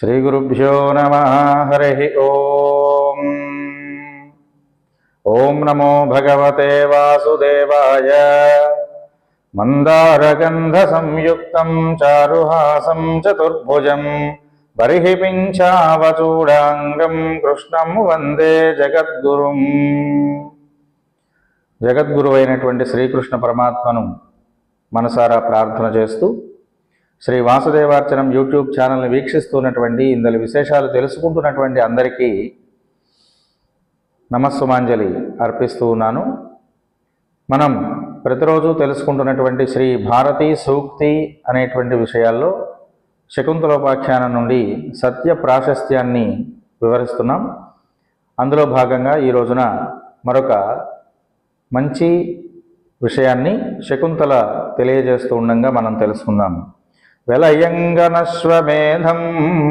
శ్రీగురుభ్యో నమ హరి ఓం. ఓం నమో భగవతే వాసుదేవాయ. మందారగంధ సంయుక్తం చారుహాసం చతుర్భుజం బర్హి పింఛావచూడాంగం కృష్ణం వందే జగద్గురుం. జగద్గురు అయినటువంటి శ్రీకృష్ణ పరమాత్మను మనసారా ప్రార్థన చేస్తూ శ్రీ వాసుదేవార్చనం యూట్యూబ్ ఛానల్ని వీక్షిస్తున్నటువంటి ఇందులో విశేషాలు తెలుసుకుంటున్నటువంటి అందరికీ నమస్సుమాంజలి అర్పిస్తూ ఉన్నాను. మనం ప్రతిరోజు తెలుసుకుంటున్నటువంటి శ్రీ భారతీ సూక్తి అనేటువంటి విషయాల్లో శకుంతలోపాఖ్యానం నుండి సత్య ప్రాశస్త్యాన్ని వివరిస్తున్నాం. అందులో భాగంగా ఈ రోజున మరొక మంచి విషయాన్ని శకుంతల తెలియజేస్తూ ఉండగా మనం తెలుసుకుందాం.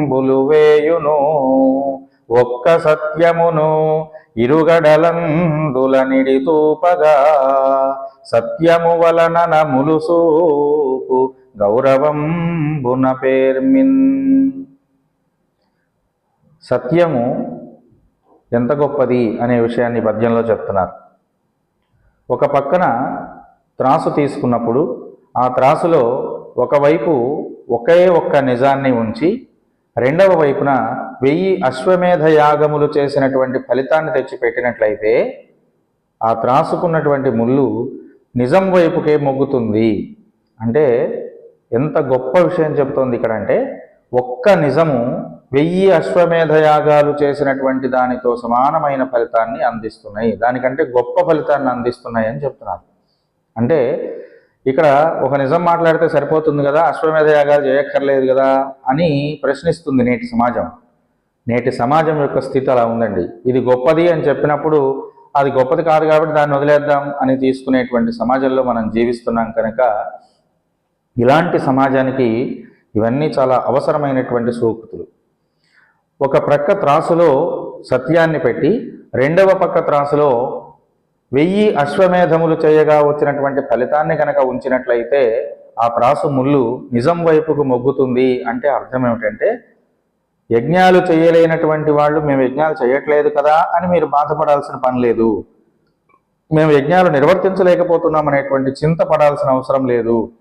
బులువేయును. ఒక్క సత్యమును ఇరుగడలందుల నిడితూపగా సత్యము వలన నములుసూపు గౌరవం బున పేర్మిన్. సత్యము ఎంత గొప్పది అనే విషయాన్ని పద్యంలో చెప్తున్నారు. ఒక పక్కన త్రాసు తీసుకున్నప్పుడు ఆ త్రాసులో ఒకవైపు ఒకే ఒక్క నిజాన్ని ఉంచి రెండవ వైపున వెయ్యి అశ్వమేధ యాగములు చేసినటువంటి ఫలితాన్ని తెచ్చిపెట్టినట్లయితే ఆ త్రాసుకున్నటువంటి ముళ్ళు నిజం వైపుకే మొగ్గుతుంది. అంటే ఎంత గొప్ప విషయం చెప్తోంది ఇక్కడ అంటే ఒక్క నిజము వెయ్యి అశ్వమేధ యాగాలు చేసినటువంటి దానితో సమానమైన ఫలితాన్ని అందిస్తున్నాయి. దానికంటే గొప్ప ఫలితాన్ని అందిస్తున్నాయి అని చెప్తున్నారు. అంటే ఇక్కడ ఒక నిజం మాట్లాడితే సరిపోతుంది కదా అశ్వమేధ యాగాలు చేయక్కర్లేదు కదా అని ప్రశ్నిస్తుంది నేటి సమాజం. నేటి సమాజం యొక్క స్థితి అలా ఉందండి. ఇది గొప్పది అని చెప్పినప్పుడు అది గొప్పది కాదు కాబట్టి దాన్ని వదిలేద్దాం అని తీసుకునేటువంటి సమాజంలో మనం జీవిస్తున్నాం కనుక ఇలాంటి సమాజానికి ఇవన్నీ చాలా అవసరమైనటువంటి సూక్తులు. ఒక ప్రక్క త్రాసులో సత్యాన్ని పెట్టి రెండవ పక్క త్రాసులో వెయ్యి అశ్వమేధములు చేయగా వచ్చినటువంటి ఫలితాన్ని కనుక ఉంచినట్లయితే ఆ త్రాసు ముళ్ళు నిజం వైపుకు మొగ్గుతుంది అంటే అర్థం ఏమిటంటే యజ్ఞాలు చేయలేనటువంటి వాళ్ళు మేము యజ్ఞాలు చేయట్లేదు కదా అని మీరు బాధపడాల్సిన పని లేదు. మేము యజ్ఞాలు నిర్వర్తించలేకపోతున్నాం అనేటువంటి చింత పడాల్సిన అవసరం లేదు.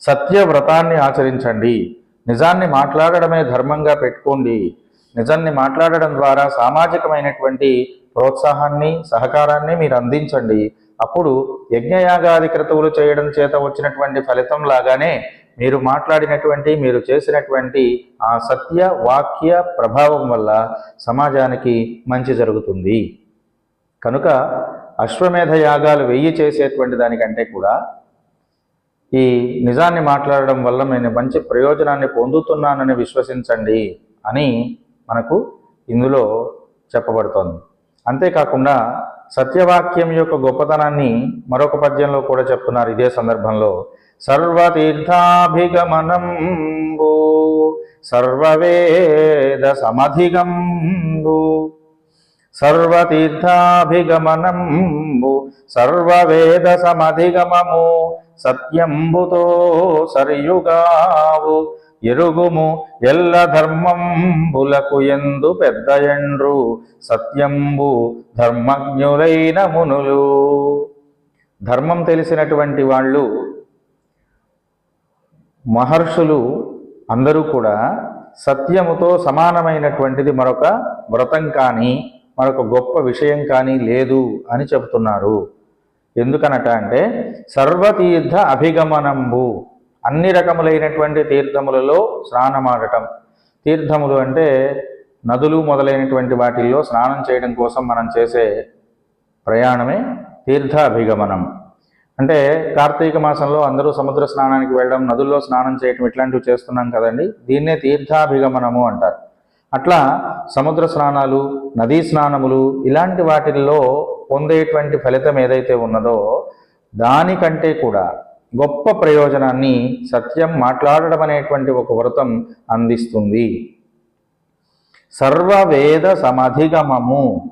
సత్య వ్రతాన్ని ఆచరించండి. నిజాన్ని మాట్లాడడమే ధర్మంగా పెట్టుకోండి. నిజాన్ని మాట్లాడడం ద్వారా సామాజికమైనటువంటి ప్రోత్సాహాన్ని సహకారాన్ని మీరు అందించండి. అప్పుడు యజ్ఞయాగాది క్రతువులు చేయడం చేత వచ్చినటువంటి ఫలితం లాగానే మీరు మాట్లాడినటువంటి మీరు చేసినటువంటి ఆ సత్య వాక్య ప్రభావం వల్ల సమాజానికి మంచి జరుగుతుంది. కనుక అశ్వమేధ యాగాలు వెయ్యి చేసేటువంటి దానికంటే కూడా ఈ నిజాన్ని మాట్లాడడం వల్ల నేను మంచి ప్రయోజనాన్ని పొందుతున్నానని విశ్వసించండి అని మనకు ఇందులో చెప్పబడుతోంది. అంతేకాకుండా సత్యవాక్యం యొక్క గొప్పతనాన్ని మరొక పద్యంలో కూడా చెప్తున్నారు ఇదే సందర్భంలో. సర్వతీర్థాభిగమనంబు సర్వవేద సమధిగంబు. సర్వతీర్థాభిగమనంబు సర్వవేద సమధిగమము సత్యంబుతో సరియుగావు. ఎరుగుము ఎల్ల ధర్మంబులకు ఎందు పెద్దయండ్రు సత్యంబు ధర్మజ్ఞులైన మునులు. ధర్మం తెలిసినటువంటి వాళ్ళు మహర్షులు అందరూ కూడా సత్యముతో సమానమైనటువంటిది మరొక వ్రతం కానీ మరొక గొప్ప విషయం కానీ లేదు అని చెబుతున్నారు. ఎందుకనట అంటే సర్వతీర్థ అభిగమనంబు. అన్ని రకములైనటువంటి తీర్థములలో స్నానమాడటం. తీర్థములు అంటే నదులు మొదలైనటువంటి వాటిల్లో స్నానం చేయడం కోసం మనం చేసే ప్రయాణమే తీర్థ అభిగమనం అంటే కార్తీక మాసంలో అందరూ సముద్ర స్నానానికి వెళ్ళడం నదుల్లో స్నానం చేయటం ఇట్లాంటివి చేస్తున్నాం కదండి. దీన్నే తీర్థాభిగమనము అంటారు. అట్లా సముద్ర స్నానాలు నదీ స్నానములు ఇలాంటి వాటిల్లో పొందేటువంటి ఫలితం ఏదైతే ఉన్నదో దానికంటే కూడా గొప్ప ప్రయోజనాన్ని సత్యం మాట్లాడడం అనేటువంటి ఒక వ్రతం అందిస్తుంది. సర్వవేద సమధిగమము.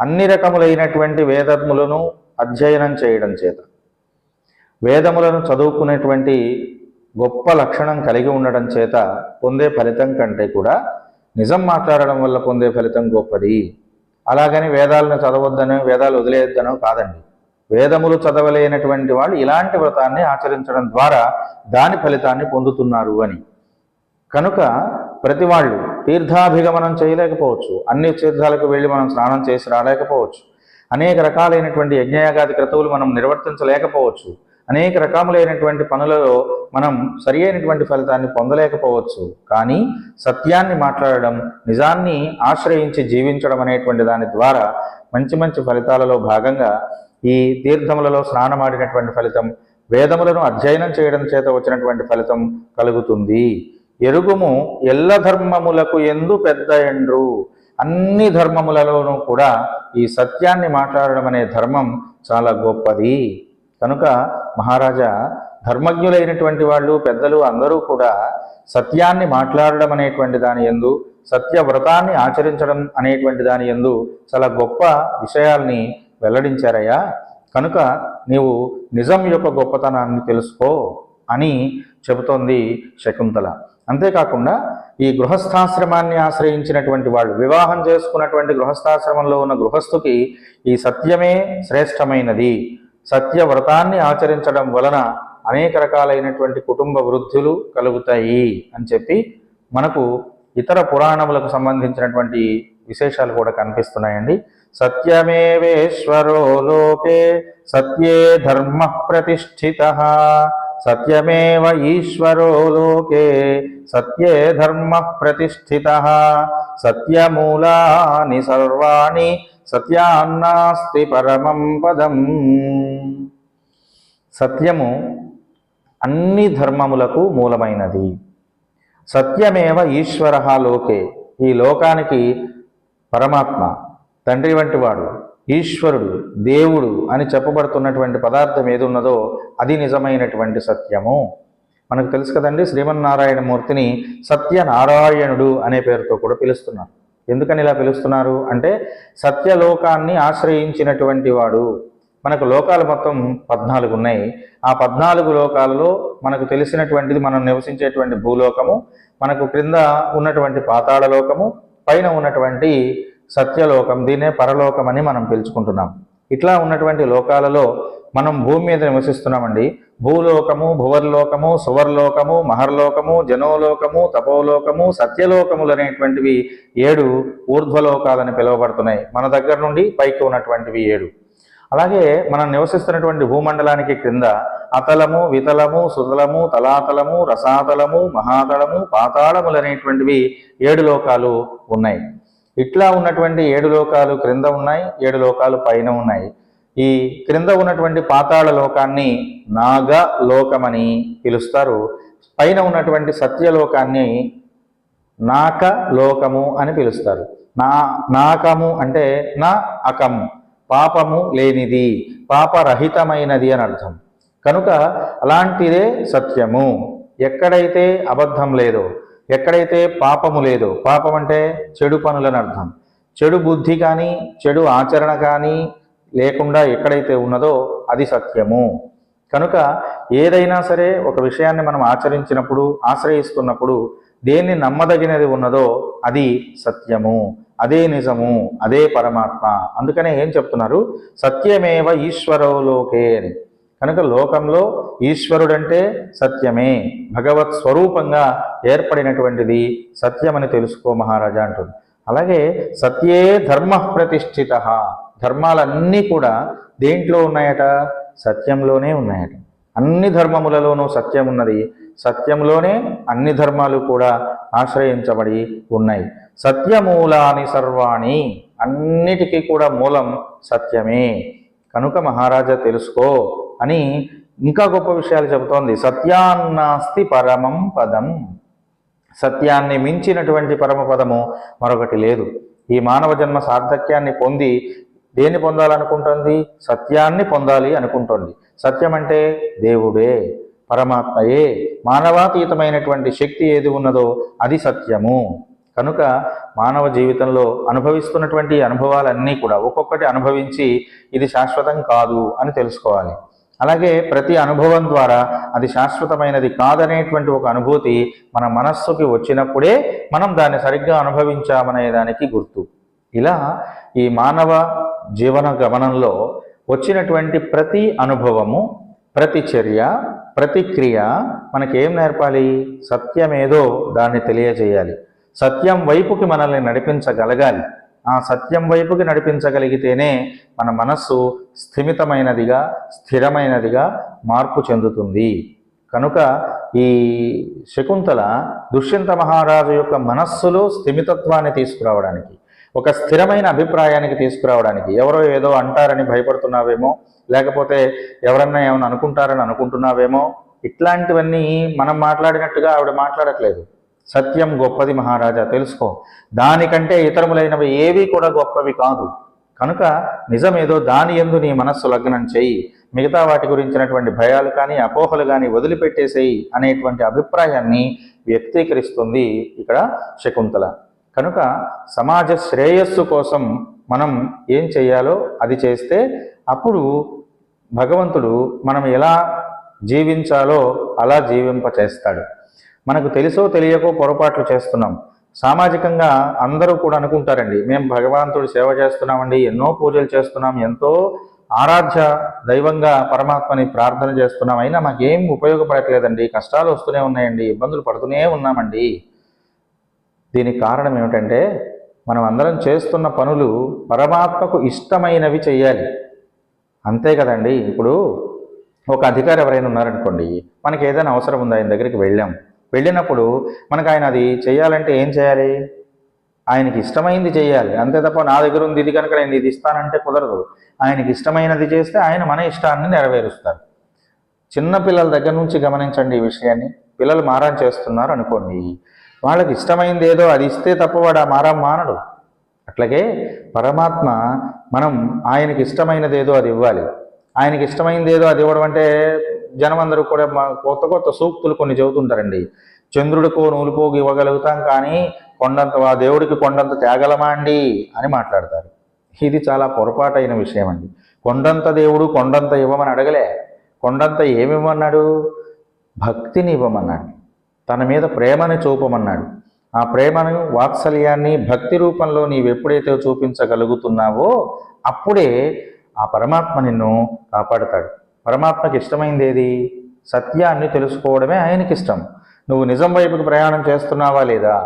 అన్ని రకములైనటువంటి వేదములను అధ్యయనం చేయడం చేత. వేదములను చదువుకునేటువంటి గొప్ప లక్షణం కలిగి ఉండడం చేత పొందే ఫలితం కంటే కూడా నిజం మాట్లాడడం వల్ల పొందే ఫలితం గొప్పది. అలాగని వేదాలను చదవద్దనో వేదాలు వదిలేయొద్దనో కాదండి. వేదములు చదవలేనటువంటి వాళ్ళు ఇలాంటి వ్రతాన్ని ఆచరించడం ద్వారా దాని ఫలితాన్ని పొందుతున్నారు అని. కనుక ప్రతి వాళ్ళు తీర్థాభిగమనం చేయలేకపోవచ్చు. అన్ని తీర్థాలకు వెళ్ళి మనం స్నానం చేసి రాలేకపోవచ్చు. అనేక రకాలైనటువంటి యజ్ఞయాగాది క్రతువులు మనం నిర్వర్తించలేకపోవచ్చు. అనేక రకములైనటువంటి పనులలో మనం సరి అయినటువంటి ఫలితాన్ని పొందలేకపోవచ్చు. కానీ సత్యాన్ని మాట్లాడడం నిజాన్ని ఆశ్రయించి జీవించడం అనేటువంటి దాని ద్వారా మంచి మంచి ఫలితాలలో భాగంగా ఈ తీర్థములలో స్నానమాడినటువంటి ఫలితం వేదములను అధ్యయనం చేయడం చేత వచ్చినటువంటి ఫలితం కలుగుతుంది. ఎరుగుము ఎల్ల ధర్మములకు ఎందు పెద్ద ఎండ్రు? అన్ని ధర్మములలోనూ కూడా ఈ సత్యాన్ని మాట్లాడడం అనే ధర్మం చాలా గొప్పది. కనుక మహారాజా ధర్మజ్ఞులైనటువంటి వాళ్ళు పెద్దలు అందరూ కూడా సత్యాన్ని మాట్లాడడం అనేటువంటి దాని ఎందు సత్య వ్రతాన్ని ఆచరించడం అనేటువంటి దాని ఎందు చాలా గొప్ప విషయాల్ని వెల్లడించారయ్యా. కనుక నీవు నిజం యొక్క గొప్పతనాన్ని తెలుసుకో అని చెబుతోంది శకుంతల. అంతేకాకుండా ఈ గృహస్థాశ్రమాన్ని ఆశ్రయించినటువంటి వాళ్ళు వివాహం చేసుకున్నటువంటి గృహస్థాశ్రమంలో ఉన్న గృహస్థుకి ఈ సత్యమే శ్రేష్టమైనది. సత్య వ్రతాన్ని ఆచరించడం వలన అనేక రకాలైనటువంటి కుటుంబ వృద్ధులు కలుగుతాయి అని చెప్పి మనకు ఇతర పురాణములకు సంబంధించినటువంటి విశేషాలు కూడా కనిపిస్తున్నాయండి. సత్యమేవేశ్వరో లోకే సత్యే ధర్మ ప్రతిష్ఠిత. సత్యమేవ ఈశ్వరో లోకే సత్యే ధర్మ ప్రతిష్ఠిత. సత్యమూలాని సర్వాణి సత్యాన్నాస్తి పరమం పదం. సత్యము అన్ని ధర్మములకు మూలమైనది. సత్యమేవ ఈశ్వర లోకే. ఈ లోకానికి పరమాత్మ తండ్రి వంటి వాడు ఈశ్వరుడు దేవుడు అని చెప్పబడుతున్నటువంటి పదార్థం ఏది ఉన్నదో అది నిజమైనటువంటి సత్యము. మనకు తెలుసు కదండి శ్రీమన్నారాయణ మూర్తిని సత్యనారాయణుడు అనే పేరుతో కూడా పిలుస్తున్నారు. ఎందుకని ఇలా పిలుస్తున్నారు? అంటే సత్యలోకాన్ని ఆశ్రయించినటువంటి వాడు మనకు లోకాలు మొత్తం పద్నాలుగు ఉన్నాయి. ఆ పద్నాలుగు లోకాలలో మనకు తెలిసినటువంటిది మనం నివసించేటువంటి భూలోకము మనకు క్రింద ఉన్నటువంటి పాతాళ లోకము పైన ఉన్నటువంటి సత్యలోకం దీనే పరలోకం అని మనం పిలుచుకుంటున్నాం. ఇట్లా ఉన్నటువంటి లోకాలలో మనం భూమి మీద నివసిస్తున్నామండి. భూలోకము భువర్లోకము సువర్లోకము మహర్లోకము జనోలోకము తపోలోకము సత్యలోకములు అనేటువంటివి ఏడు ఊర్ధ్వలోకాలని పిలువబడుతున్నాయి. మన దగ్గర నుండి పైకి ఉన్నటువంటివి ఏడు. అలాగే మనం నివసిస్తున్నటువంటి భూమండలానికి క్రింద అతలము వితలము సుతలము తలాతలము రసాతలము మహాతలము పాతాళములు అనేటువంటివి ఏడు లోకాలు ఉన్నాయి. ఇట్లా ఉన్నటువంటి ఏడు లోకాలు క్రింద ఉన్నాయి ఏడు లోకాలు పైన ఉన్నాయి. ఈ క్రింద ఉన్నటువంటి పాతాళ లోకాన్ని నాగ లోకమని పిలుస్తారు. పైన ఉన్నటువంటి సత్యలోకాన్ని నాక లోకము అని పిలుస్తారు. నా నాకము అంటే నా అకము. పాపము లేనిది పాపరహితమైనది అని అర్థం. కనుక అలాంటిదే సత్యము. ఎక్కడైతే అబద్ధం లేదో ఎక్కడైతే పాపము లేదో పాపం అంటే చెడు పనులని అర్థం. చెడు బుద్ధి కానీ చెడు ఆచరణ కానీ లేకుండా ఎక్కడైతే ఉన్నదో అది సత్యము. కనుక ఏదైనా సరే ఒక విషయాన్ని మనం ఆచరించినప్పుడు ఆశ్రయిస్తున్నప్పుడు దేన్ని నమ్మదగినది ఉన్నదో అది సత్యము. అదే నిజము అదే పరమాత్మ. అందుకనే ఏం చెప్తున్నారు? సత్యమేవ ఈశ్వరోలోకే అని. కనుక లోకంలో ఈశ్వరుడంటే సత్యమే. భగవత్ స్వరూపంగా ఏర్పడినటువంటిది సత్యమని తెలుసుకో మహారాజా అంటుంది. అలాగే సత్యే ధర్మ ప్రతిష్ఠిత. ధర్మాలన్నీ కూడా దేంట్లో ఉన్నాయట? సత్యంలోనే ఉన్నాయట. అన్ని ధర్మములలోనూ సత్యం ఉన్నది. సత్యంలోనే అన్ని ధర్మాలు కూడా ఆశ్రయించబడి ఉన్నాయి. సత్యమూలాని సర్వాణి. అన్నిటికీ కూడా మూలం సత్యమే. కనుక మహారాజా తెలుసుకో అని ఇంకా గొప్ప విషయాలు చెబుతోంది. సత్యాన్నాస్తి పరమం పదం. సత్యాన్ని మించినటువంటి పరమపదము మరొకటి లేదు. ఈ మానవ జన్మ సార్థక్యాన్ని పొంది దేన్ని పొందాలనుకుంటుంది? సత్యాన్ని పొందాలి అనుకుంటుంది. సత్యం అంటే దేవుడే పరమాత్మయే. మానవాతీతమైనటువంటి శక్తి ఏది ఉన్నదో అది సత్యము. కనుక మానవ జీవితంలో అనుభవిస్తున్నటువంటి అనుభవాలన్నీ కూడా ఒక్కొక్కటి అనుభవించి ఇది శాశ్వతం కాదు అని తెలుసుకోవాలి. అలాగే ప్రతి అనుభవం ద్వారా అది శాశ్వతమైనది కాదనేటువంటి ఒక అనుభూతి మన మనస్సుకి వచ్చినప్పుడే మనం దాన్ని సరిగ్గా అనుభవించామనే దానికి గుర్తు. ఇలా ఈ మానవ జీవన గమనంలో వచ్చినటువంటి ప్రతి అనుభవము ప్రతి చర్య ప్రతిక్రియ మనకేం నేర్పాలి? సత్యమేదో దాన్ని తెలియజేయాలి. సత్యం వైపుకి మనల్ని నడిపించగలగాలి. ఆ సత్యం వైపుకి నడిపించగలిగితేనే మన మనస్సు స్థిమితమైనదిగా స్థిరమైనదిగా మార్పు చెందుతుంది. కనుక ఈ శకుంతల దుష్యంత మహారాజు యొక్క మనస్సులో స్థిమితత్వాన్ని తీసుకురావడానికి ఒక స్థిరమైన అభిప్రాయానికి తీసుకురావడానికి ఎవరో ఏదో అంటారని భయపడుతున్నావేమో లేకపోతే ఎవరన్నా ఏమైనా అనుకుంటారని అనుకుంటున్నావేమో ఇట్లాంటివన్నీ మనం మాట్లాడినట్టుగా ఆవిడ మాట్లాడట్లేదు. సత్యం గొప్పది మహారాజా తెలుసుకో. దానికంటే ఇతరములైనవి ఏవి కూడా గొప్పవి కాదు. కనుక నిజమేదో దాని ఎందు నీ మనస్సు లగ్నం చెయ్యి మిగతా వాటి గురించినటువంటి భయాలు కానీ అపోహలు కానీ వదిలిపెట్టేసేయి అనేటువంటి అభిప్రాయాన్ని వ్యక్తీకరిస్తుంది ఇక్కడ శకుంతల. కనుక సమాజ శ్రేయస్సు కోసం మనం ఏం చేయాలో అది చేస్తే అప్పుడు భగవంతుడు మనం ఎలా జీవించాలో అలా జీవింప చేస్తాడు మనకు తెలుసో తెలియకో పొరపాట్లు చేస్తున్నాం. సామాజికంగా అందరూ కూడా అనుకుంటారండి మేము భగవంతుడి సేవ చేస్తున్నామండి ఎన్నో పూజలు చేస్తున్నాం ఎంతో ఆరాధ్య దైవంగా పరమాత్మని ప్రార్థన చేస్తున్నాం అయినా మాకేం ఉపయోగపడట్లేదండి కష్టాలు వస్తూనే ఉన్నాయండి ఇబ్బందులు పడుతూనే ఉన్నామండి. దీనికి కారణం ఏమిటంటే మనం అందరం చేస్తున్న పనులు పరమాత్మకు ఇష్టమైనవి చేయాలి. అంతే కదండి ఇప్పుడు ఒక అధికారి ఎవరైనా ఉన్నారనుకోండి మనకి ఏదైనా అవసరం ఉందా ఆయన దగ్గరికి వెళ్ళాం. వెళ్ళినప్పుడు మనకు ఆయన అది చేయాలంటే ఏం చేయాలి? ఆయనకి ఇష్టమైంది చేయాలి. అంతే తప్ప నా దగ్గర ఉంది ఇది కనుక నేను ఇది ఇస్తానంటే కుదరదు. ఆయనకి ఇష్టమైనది చేస్తే ఆయన మన ఇష్టాన్ని నెరవేరుస్తారు. చిన్న పిల్లల దగ్గర నుంచి గమనించండి ఈ విషయాన్ని. పిల్లలు మారం చేస్తున్నారు అనుకోండి. వాళ్ళకి ఇష్టమైంది ఏదో అది ఇస్తే తప్ప వాడు ఆ మారం మానడు. అట్లాగే పరమాత్మ మనం ఆయనకి ఇష్టమైనది ఏదో అది ఇవ్వాలి. ఆయనకి ఇష్టమైంది ఏదో అది ఇవ్వడం అంటే జనం అందరూ కూడా మా కొత్త కొత్త సూక్తులు కొన్ని చెబుతుంటారండి. చంద్రుడికో నూలుపోగు ఇవ్వగలుగుతాం కానీ కొండంత ఆ దేవుడికి కొండంత తేగలమా అండి? అని మాట్లాడతారు. ఇది చాలా పొరపాటైన విషయం అండి కొండంత దేవుడు కొండంత ఇవ్వమని అడగలే. కొండంత ఏమివ్వమన్నాడు? భక్తిని ఇవ్వమన్నాడు. తన మీద ప్రేమని చూపమన్నాడు. ఆ ప్రేమను వాత్సల్యాన్ని భక్తి రూపంలో నీవు ఎప్పుడైతే చూపించగలుగుతున్నావో అప్పుడే ఆ పరమాత్మ నిన్ను కాపాడతాడు. పరమాత్మకి ఇష్టమైంది ఏది? సత్యాన్ని తెలుసుకోవడమే ఆయనకి ఇష్టం నువ్వు నిజం వైపుకి ప్రయాణం చేస్తున్నావా లేదా?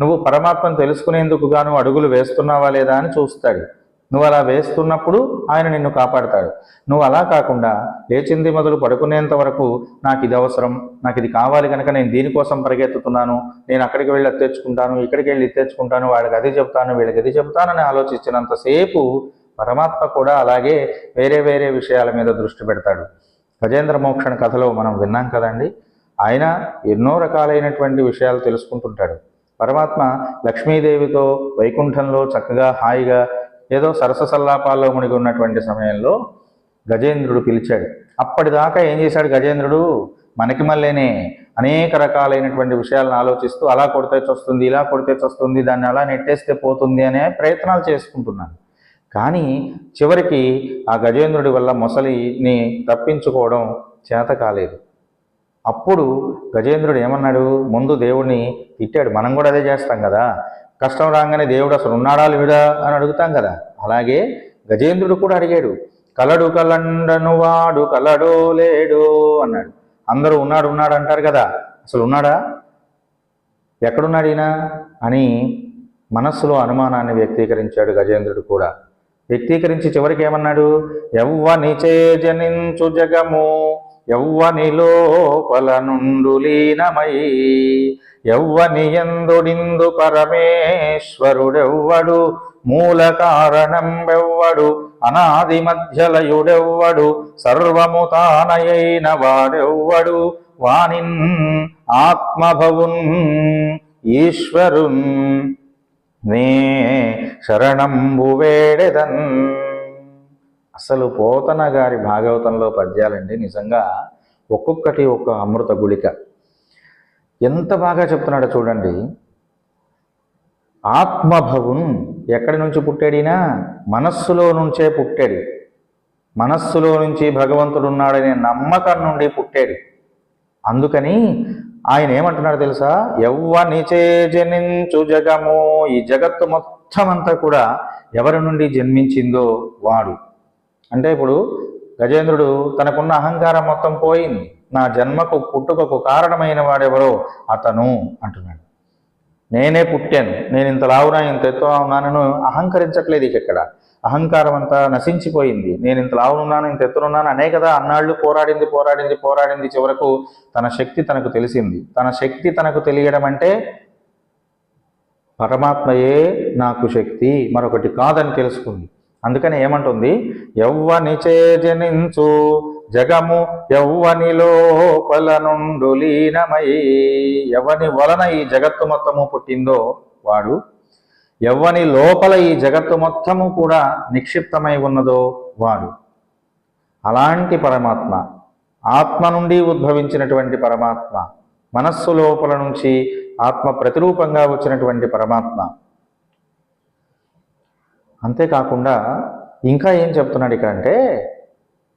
నువ్వు పరమాత్మను తెలుసుకునేందుకు గాను అడుగులు వేస్తున్నావా లేదా అని చూస్తాడు. నువ్వు అలా వేస్తున్నప్పుడు ఆయన నిన్ను కాపాడతాడు. నువ్వు అలా కాకుండా లేచింది మొదలు పడుకునేంత వరకు నాకు ఇది అవసరం నాకు ఇది కావాలి కనుక నేను దీనికోసం పరిగెత్తుతున్నాను నేను అక్కడికి వెళ్ళి తెచ్చుకుంటాను ఇక్కడికి వెళ్ళి తెచ్చుకుంటాను వాడికి అది చెప్తాను వీళ్ళకి ఇది చెప్తానని ఆలోచించినంతసేపు పరమాత్మ కూడా అలాగే వేరే వేరే విషయాల మీద దృష్టి పెడతాడు. గజేంద్ర మోక్షణ కథలో మనం విన్నాం కదండి ఆయన ఎన్నో రకాలైనటువంటి విషయాలు తెలుసుకుంటుంటాడు. పరమాత్మ లక్ష్మీదేవితో వైకుంఠంలో చక్కగా హాయిగా ఏదో సరస సల్లాపాల్లో మునిగి ఉన్నటువంటి సమయంలో గజేంద్రుడు పిలిచాడు. అప్పటిదాకా ఏం చేశాడు గజేంద్రుడు? మనకి మళ్ళీనే అనేక రకాలైనటువంటి విషయాలను ఆలోచిస్తూ అలా కొడితే వస్తుంది ఇలా కొడితే వస్తుంది దాన్ని అలా నెట్టేస్తే పోతుంది అనే ప్రయత్నాలు చేసుకుంటున్నాను కానీ చివరికి ఆ గజేంద్రుడి వల్ల మొసలిని తప్పించుకోవడం చేత కాలేదు. అప్పుడు గజేంద్రుడు ఏమన్నాడు? ముందు దేవుడిని తిట్టాడు. మనం కూడా అదే చేస్తాం కదా. కష్టం రాగానే దేవుడు అసలు ఉన్నాడా లేడా అని అడుగుతాం కదా. అలాగే గజేంద్రుడు కూడా అడిగాడు. కలడు కలండను వాడు కలడో లేడో అన్నాడు. అందరూ ఉన్నాడు ఉన్నాడు అంటారు కదా. అసలు ఉన్నాడా? ఎక్కడున్నాడు ఈయన? అని మనస్సులో అనుమానాన్ని వ్యక్తీకరించాడు గజేంద్రుడు కూడా. వ్యక్తీకరించి చివరికి ఏమన్నాడు? ఎవ్వని చేజనించు జగము ఎవ్వని లోపల నుండు లీనమై ఎవ్వని ఎందుడిందు పరమేశ్వరుడెవ్వడు మూల కారణంబెవ్వడు అనాది మధ్యలయుడెవ్వడు సర్వము తానయైన వాడెవ్వడు వాణిన్ ఆత్మభవున్ ఈశ్వరున్ నే శరణంబు వేడెదన్. అసలు పోతన గారి భాగవతంలో పద్యాలండి నిజంగా ఒక్కొక్కటి ఒక అమృత గుళిక. ఎంత బాగా చెప్తున్నాడో చూడండి. ఆత్మభవున్ ఎక్కడి నుంచి పుట్టాడినా? మనస్సులో నుంచే పుట్టాడు. మనస్సులో నుంచి భగవంతుడు ఉన్నాడనే నమ్మకం నుండి పుట్టాడు. అందుకని ఆయన ఏమంటున్నాడు తెలుసా? ఎవ్వనిచే జనించు జగము. ఈ జగత్తు మొత్తం అంతా కూడా ఎవరి నుండి జన్మించిందో వాడు. అంటే ఇప్పుడు గజేంద్రుడు తనకున్న అహంకారం మొత్తం పోయింది. నా జన్మకు పుట్టుకకు కారణమైన వాడెవరో అతను అంటున్నాడు. నేనే పుట్టాను. నేను ఇంత లావునా ఇంత ఎత్తున ఉన్నానను అహంకరించట్లేదు ఇక్కడ. అహంకారం అంతా నశించిపోయింది. నేను ఇంత లావునున్నాను ఇంత ఎత్తునున్నాను అనే కదా అన్నాళ్ళు పోరాడింది పోరాడింది పోరాడింది చివరకు తన శక్తి తనకు తెలిసింది. తన శక్తి తనకు తెలియడం అంటే పరమాత్మయే నాకు శక్తి మరొకటి కాదని తెలుసుకుంది. అందుకని ఏమంటుంది? ఎవ్వని చేజనించు జగము ఎవ్వని లోపల నుండు లీనమై ఎవని వలన ఈ జగత్తు మొత్తము పుట్టిందో వాడు ఎవ్వని లోపల ఈ జగత్తు మొత్తము కూడా నిక్షిప్తమై ఉన్నదో వాడు. అలాంటి పరమాత్మ ఆత్మ నుండి ఉద్భవించినటువంటి పరమాత్మ మనస్సు లోపల నుంచి ఆత్మ ప్రతిరూపంగా వచ్చినటువంటి పరమాత్మ. అంతేకాకుండా ఇంకా ఏం చెప్తున్నాడు ఇక్కడ అంటే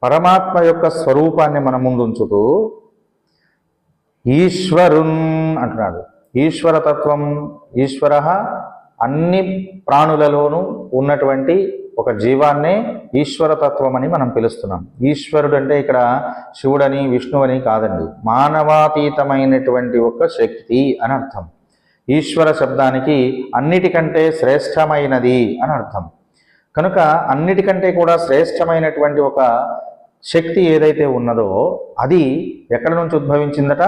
పరమాత్మ యొక్క స్వరూపాన్ని మన ముందుంచుతూ ఈశ్వరున్ అంటున్నాడు. ఈశ్వరతత్వం ఈశ్వర అన్ని ప్రాణులలోనూ ఉన్నటువంటి ఒక జీవాన్నే ఈశ్వరతత్వం అని మనం పిలుస్తున్నాం. ఈశ్వరుడు అంటే ఇక్కడ శివుడని విష్ణువని కాదండి. మానవాతీతమైనటువంటి ఒక శక్తి అని అర్థం. ఈశ్వర శబ్దానికి అన్నిటికంటే శ్రేష్టమైనది అని అర్థం. కనుక అన్నిటికంటే కూడా శ్రేష్టమైనటువంటి ఒక శక్తి ఏదైతే ఉన్నదో అది ఎక్కడి నుంచి ఉద్భవించిందట?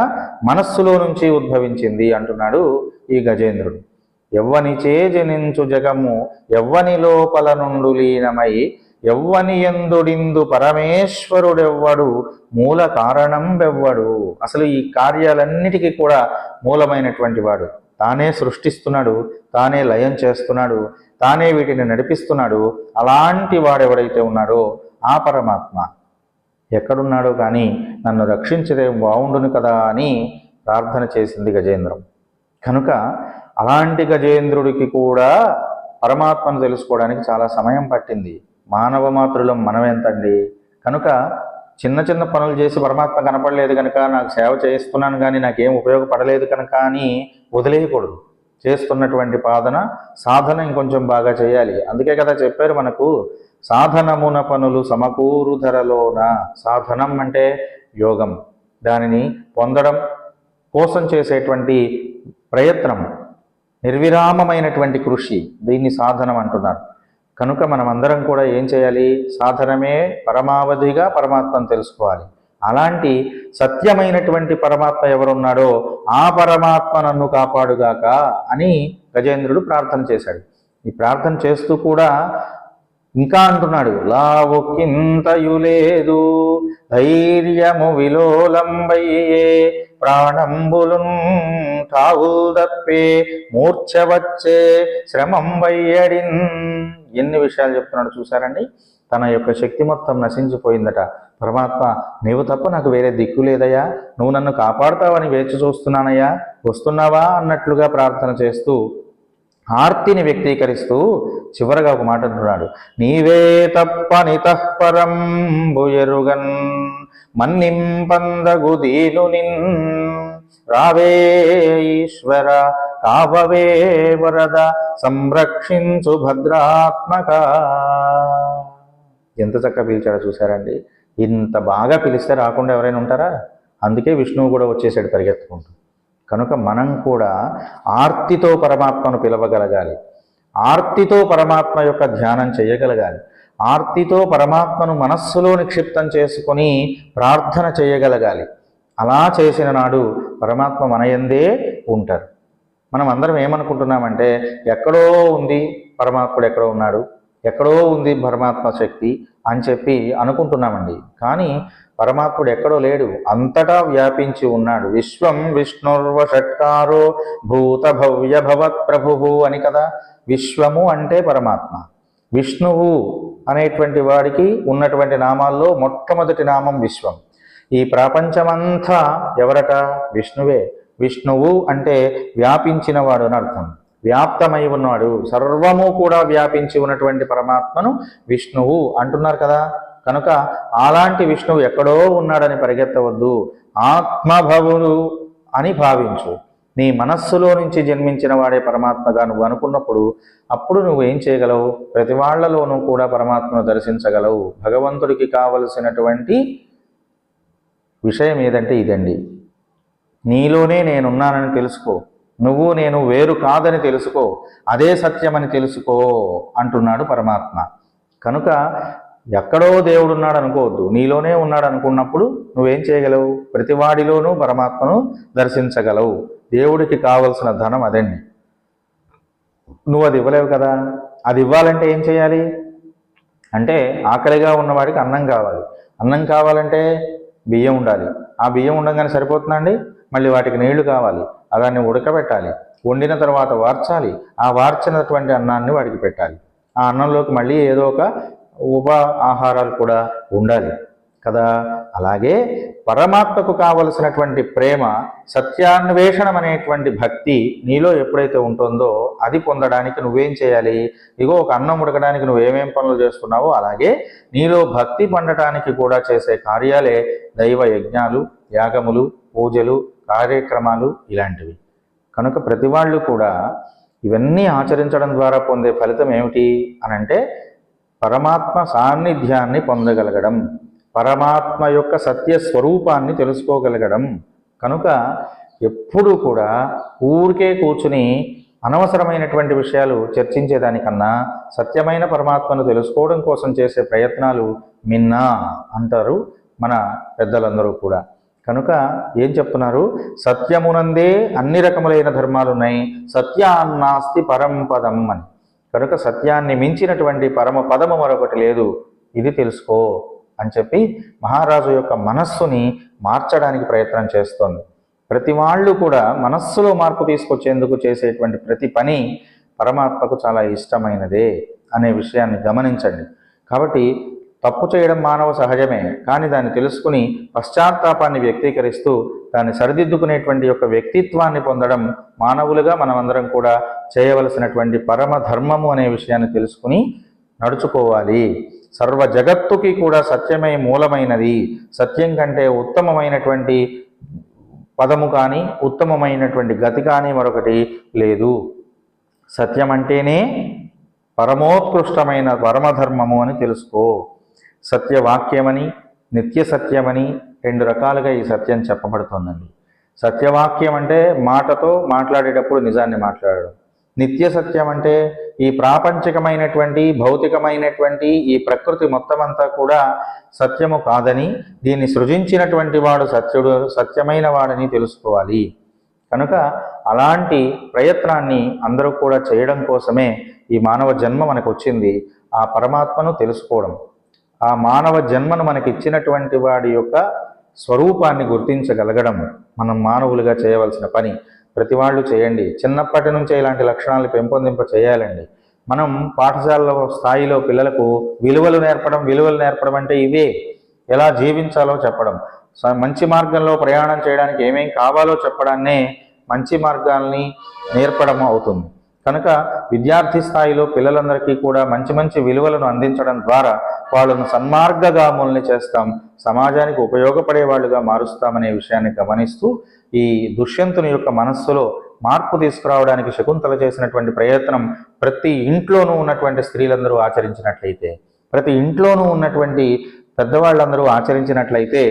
మనస్సులో నుంచి ఉద్భవించింది అంటున్నాడు ఈ గజేంద్రుడు. ఎవ్వని చేజనించు జగము ఎవ్వని లోపల నుండు లీనమై ఎవ్వని ఎందుడిందు పరమేశ్వరుడెవ్వడు మూల కారణం వెవ్వడు అసలు ఈ కార్యాలన్నిటికీ కూడా మూలమైనటువంటి వాడు. తానే సృష్టిస్తున్నాడు తానే లయం చేస్తున్నాడు తానే వీటిని నడిపిస్తున్నాడు. అలాంటి వాడెవడైతే ఉన్నాడో ఆ పరమాత్మ ఎక్కడున్నాడో కానీ నన్ను రక్షించదే బాగుండును కదా అని ప్రార్థన చేసింది గజేంద్రం. కనుక అలాంటి గజేంద్రుడికి కూడా పరమాత్మను తెలుసుకోవడానికి చాలా సమయం పట్టింది. మానవ మాతృలం మనం ఎంతండి కనుక చిన్న చిన్న పనులు చేసి పరమాత్మ కనపడలేదు కనుక నాకు సేవ చేస్తున్నాను కానీ నాకేం ఉపయోగపడలేదు కనుక అని వదిలేయకూడదు. చేస్తున్నటువంటి పాదన సాధన ఇంకొంచెం బాగా చేయాలి. అందుకే కదా చెప్పారు మనకు సాధనమున పనులు సమకూరు ధరలోన సాధనం అంటే యోగం. దానిని పొందడం కోసం చేసేటువంటి ప్రయత్నం. నిర్విరామమైనటువంటి కృషి. దీన్ని సాధనం అంటున్నారు. కనుక మనం అందరం కూడా ఏం చేయాలి? సాధనమే పరమావధిగా పరమాత్మను తెలుసుకోవాలి. అలాంటి సత్యమైనటువంటి పరమాత్మ ఎవరున్నాడో ఆ పరమాత్మ నన్ను కాపాడుగాక అని గజేంద్రుడు ప్రార్థన చేశాడు. ఈ ప్రార్థన చేస్తూ కూడా ఇంకా అంటున్నాడు లావుకింతయు లేదు ధైర్యము విలోలంబయ్యే ప్రాణంబులున్ తావుల్ తప్పే మూర్ఛ వచ్చే శ్రమం వయ్యడిన్. ఎన్ని విషయాలు చెప్తున్నాడు చూసారండి తన యొక్క శక్తి మొత్తం నశించిపోయిందట. పరమాత్మ నీవు తప్ప నాకు వేరే దిక్కు లేదయ్యా. నువ్వు నన్ను కాపాడుతావని వేచి చూస్తున్నానయ్యా. వస్తున్నావా? అన్నట్లుగా ప్రార్థన చేస్తూ ఆర్తిని వ్యక్తీకరిస్తూ చివరగా ఒక మాట అంటున్నాడు. నీవే తప్ప నితఃపరం బుయరుగన్ మన్నింపందగుదీలు నిన్ రావే ఈశ్వర కావవే వరద సంరక్షించు భద్రాత్మక. ఎంత చక్కగా పిలిచాడో చూసారండి ఇంత బాగా పిలిస్తే రాకుండా ఎవరైనా ఉంటారా? అందుకే విష్ణువు కూడా వచ్చేసాడు పరిగెత్తుకుంటూ. కనుక మనం కూడా ఆర్తితో పరమాత్మను పిలవగలగాలి. ఆర్తితో పరమాత్మ యొక్క ధ్యానం చేయగలగాలి. ఆర్తితో పరమాత్మను మనస్సులో నిక్షిప్తం చేసుకొని ప్రార్థన చేయగలగాలి. అలా చేసిన నాడు పరమాత్మ మనయందే ఉంటారు. మనం అందరం ఏమనుకుంటున్నామంటే ఎక్కడో ఉంది పరమాత్ముడు ఎక్కడో ఉన్నాడు ఎక్కడో ఉంది పరమాత్మ శక్తి అని చెప్పి అనుకుంటున్నామండి. కానీ పరమాత్ముడు ఎక్కడో లేడు అంతటా వ్యాపించి ఉన్నాడు. విశ్వం విష్ణుర్వ షట్కారో భూత భవ్య భవత్ ప్రభు అని కదా విశ్వము అంటే పరమాత్మ. విష్ణువు అనేటువంటి వాడికి ఉన్నటువంటి నామాల్లో మొట్టమొదటి నామం విశ్వం. ఈ ప్రపంచమంతా ఎవరట? విష్ణువే. విష్ణువు అంటే వ్యాపించిన వాడు అని అర్థం. వ్యాప్తమై ఉన్నాడు. సర్వము కూడా వ్యాపించి ఉన్నటువంటి పరమాత్మను విష్ణువు అంటున్నారు కదా. కనుక అలాంటి విష్ణువు ఎక్కడో ఉన్నాడని పరిగెత్తవద్దు. ఆత్మభవుడు అని భావించు. నీ మనస్సులో నుంచి జన్మించిన వాడే పరమాత్మగా నువ్వు అనుకున్నప్పుడు అప్పుడు నువ్వు ఏం చేయగలవు? ప్రతి వాళ్ళలోనూ కూడా పరమాత్మను దర్శించగలవు. భగవంతుడికి కావలసినటువంటి విషయం ఏదంటే ఇదండి. నీలోనే నేనున్నానని తెలుసుకో. నువ్వు నేను వేరు కాదని తెలుసుకో. అదే సత్యమని తెలుసుకో అంటున్నాడు పరమాత్మ. కనుక ఎక్కడో దేవుడు ఉన్నాడు అనుకోవద్దు నీలోనే ఉన్నాడు అనుకున్నప్పుడు నువ్వేం చేయగలవు? ప్రతివాడిలోనూ పరమాత్మను దర్శించగలవు. దేవుడికి కావలసిన ధనం అదండి. నువ్వు అది ఇవ్వలేవు కదా. అది ఇవ్వాలంటే ఏం చేయాలి? అంటే ఆకలిగా ఉన్నవాడికి అన్నం కావాలి. అన్నం కావాలంటే బియ్యం ఉండాలి. ఆ బియ్యం ఉండగానే సరిపోతుందండి మళ్ళీ వాటికి నీళ్ళు కావాలి. ఆ దాన్ని ఉడకబెట్టాలి. వండిన తర్వాత వార్చాలి. ఆ వార్చినటువంటి అన్నాన్ని వాడికి పెట్టాలి. ఆ అన్నంలోకి మళ్ళీ ఏదో ఒక ఉప ఆహారాలు కూడా ఉండాలి కదా. అలాగే పరమాత్మకు కావలసినటువంటి ప్రేమ సత్యాన్వేషణం అనేటువంటి భక్తి నీలో ఎప్పుడైతే ఉంటుందో అది పొందడానికి నువ్వేం చేయాలి? ఇగో ఒక అన్నం ఉడకడానికి నువ్వేమేం పనులు చేస్తున్నావో అలాగే నీలో భక్తి పండటానికి కూడా చేసే కార్యాలే దైవ యజ్ఞాలు యాగములు పూజలు కార్యక్రమాలు ఇలాంటివి. కనుక ప్రతి వాళ్ళు కూడా ఇవన్నీ ఆచరించడం ద్వారా పొందే ఫలితం ఏమిటి అనంటే పరమాత్మ సాన్నిధ్యాన్ని పొందగలగడం. పరమాత్మ యొక్క సత్య స్వరూపాన్ని తెలుసుకోగలగడం. కనుక ఎప్పుడూ కూడా ఊరికే కూర్చుని అనవసరమైనటువంటి విషయాలు చర్చించేదానికన్నా సత్యమైన పరమాత్మను తెలుసుకోవడం కోసం చేసే ప్రయత్నాలు మిన్నా అంటారు మన పెద్దలందరూ కూడా. కనుక ఏం చెప్తున్నారు? సత్యమునందే అన్ని రకములైన ధర్మాలు ఉన్నాయి సత్యాన్నాస్తి పరంపదం అని. కనుక సత్యాన్ని మించినటువంటి పరమ పదము మరొకటి లేదు. ఇది తెలుసుకో. అని చెప్పి మహారాజు యొక్క మనస్సుని మార్చడానికి ప్రయత్నం చేస్తోంది. ప్రతి వాళ్ళు కూడా మనస్సులో మార్పు తీసుకొచ్చేందుకు చేసేటువంటి ప్రతి పని పరమాత్మకు చాలా ఇష్టమైనదే అనే విషయాన్ని గమనించండి. కాబట్టి తప్పు చేయడం మానవ సహజమే కానీ దాన్ని తెలుసుకుని పశ్చాత్తాపాన్ని వ్యక్తీకరిస్తూ దాన్ని సరిదిద్దుకునేటువంటి యొక్క వ్యక్తిత్వాన్ని పొందడం మానవులుగా మనమందరం కూడా చేయవలసినటువంటి పరమ ధర్మము అనే విషయాన్ని తెలుసుకుని నడుచుకోవాలి. సర్వ జగత్తుకి కూడా సత్యమే మూలమైనది. సత్యం కంటే ఉత్తమమైనటువంటి పదము కానీ ఉత్తమమైనటువంటి గతి కానీ మరొకటి లేదు. సత్యం అంటేనే పరమోత్కృష్టమైన పరమధర్మము అని తెలుసుకో. సత్యవాక్యమని నిత్య సత్యమని రెండు రకాలుగా ఈ సత్యం చెప్పబడుతోందండి. సత్యవాక్యం అంటే మాటతో మాట్లాడేటప్పుడు నిజాన్ని మాట్లాడడం. నిత్య సత్యం అంటే ఈ ప్రాపంచికమైనటువంటి భౌతికమైనటువంటి ఈ ప్రకృతి మొత్తం అంతా కూడా సత్యము కాదని దీన్ని సృజించినటువంటి వాడు సత్యుడు సత్యమైన వాడని తెలుసుకోవాలి. కనుక అలాంటి ప్రయత్నాన్ని అందరూ కూడా చేయడం కోసమే ఈ మానవ జన్మ మనకు వచ్చింది ఆ పరమాత్మను తెలుసుకోవడం. ఆ మానవ జన్మను మనకి ఇచ్చినటువంటి వాడి యొక్క స్వరూపాన్ని గుర్తించగలగడం మనం మానవులుగా చేయవలసిన పని. ప్రతి వాళ్ళు చేయండి. చిన్నప్పటి నుంచే ఇలాంటి లక్షణాలు పెంపొందింప చేయాలండి. మనం పాఠశాలలో స్థాయిలో పిల్లలకు విలువలు నేర్పడం విలువలు నేర్పడం అంటే ఇవే. ఎలా జీవించాలో చెప్పడం. స- మంచి మార్గంలో ప్రయాణం చేయడానికి ఏమేం కావాలో చెప్పడాన్నే మంచి మార్గాల్ని నేర్పడం అవుతుంది. కనుక విద్యార్థి స్థాయిలో పిల్లలందరికీ కూడా మంచి మంచి విలువలను అందించడం ద్వారా వాళ్ళను సన్మార్గగాముల్ని చేస్తాం. సమాజానికి ఉపయోగపడే వాళ్ళుగా మారుస్తామనే విషయాన్ని గమనిస్తూ ఈ దుష్యంతుని యొక్క మనస్సులో మార్పు తీసుకురావడానికి శకుంతల చేసినటువంటి ప్రయత్నం ప్రతి ఇంట్లోనూ ఉన్నటువంటి స్త్రీలందరూ ఆచరించినట్లయితే ప్రతి ఇంట్లోనూ ఉన్నటువంటి పెద్దవాళ్ళందరూ ఆచరించినట్లయితే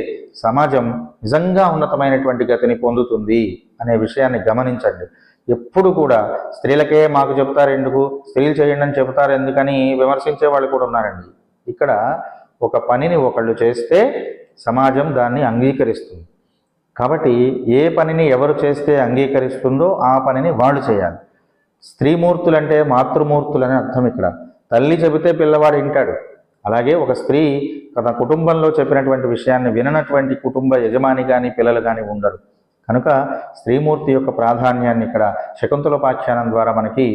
సమాజం నిజంగా ఉన్నతమైనటువంటి గతిని పొందుతుంది అనే విషయాన్ని గమనించండి. ఎప్పుడు కూడా స్త్రీలకే మాకు చెప్తారు ఎందుకు స్త్రీలు చేయండి అని చెబుతారు ఎందుకని విమర్శించే వాళ్ళు కూడా ఉన్నారండి. ఇక్కడ ఒక పనిని ఒకళ్ళు చేస్తే సమాజం దాన్ని అంగీకరిస్తుంది. కాబట్టి ఏ పనిని ఎవరు చేస్తే అంగీకరిస్తుందో ఆ పనిని వాళ్ళు చేయాలి. స్త్రీమూర్తులు అంటే మాతృమూర్తులని అర్థం ఇక్కడ. తల్లి చెబితే పిల్లవాడు వింటాడు అలాగే ఒక స్త్రీ తన కుటుంబంలో చెప్పినటువంటి విషయాన్ని విననటువంటి కుటుంబ యజమాని కానీ పిల్లలు కానీ ఉండరు. కనుక స్త్రీమూర్తి యొక్క ప్రాధాన్యాన్ని ఇక్కడ శకుంతలోపాఖ్యానం ద్వారా మనకి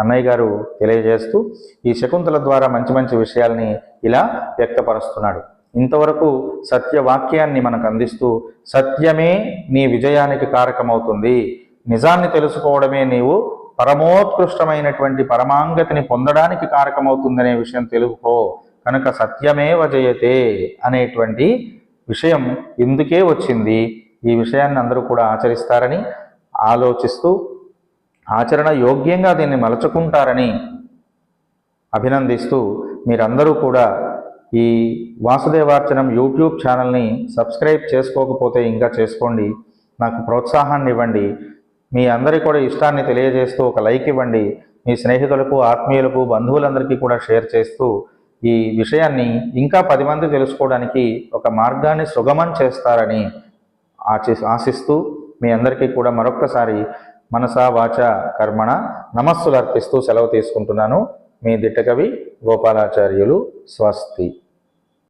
అన్నయ్య గారు తెలియజేస్తూ ఈ శకుంతల ద్వారా మంచి మంచి విషయాల్ని ఇలా వ్యక్తపరుస్తున్నాడు. ఇంతవరకు సత్యవాక్యాన్ని మనకు అందిస్తూ సత్యమే నీ విజయానికి కారకమవుతుంది. నిజాన్ని తెలుసుకోవడమే నీవు పరమోత్కృష్టమైనటువంటి పరమాంగతిని పొందడానికి కారకమవుతుందనే విషయం తెలుసుకో. కనుక సత్యమేవ జయతే అనేటువంటి విషయం ఇందుకే వచ్చింది. ఈ విషయాన్ని అందరూ కూడా ఆచరిస్తారని ఆలోచిస్తూ ఆచరణ యోగ్యంగా దీన్ని మలచుకుంటారని అభినందిస్తూ మీరందరూ కూడా ఈ వాసుదేవార్చనం యూట్యూబ్ ఛానల్ని సబ్స్క్రైబ్ చేసుకోకపోతే ఇంకా చేసుకోండి. నాకు ప్రోత్సాహాన్ని ఇవ్వండి. మీ అందరికీ కూడా ఇష్టాన్ని తెలియజేస్తూ ఒక లైక్ ఇవ్వండి. మీ స్నేహితులకు ఆత్మీయులకు బంధువులందరికీ కూడా షేర్ చేస్తూ ఈ విషయాన్ని ఇంకా పది మంది తెలుసుకోవడానికి ఒక మార్గాన్ని సుగమం చేస్తారని ఆచి ఆశిస్తూ మీ అందరికీ కూడా మరొక్కసారి మనసా వాచ కర్మణ నమస్సులు అర్పిస్తూ సెలవు తీసుకుంటున్నాను. మీ దిట్టకవి గోపాలాచార్యులు స్వస్తి.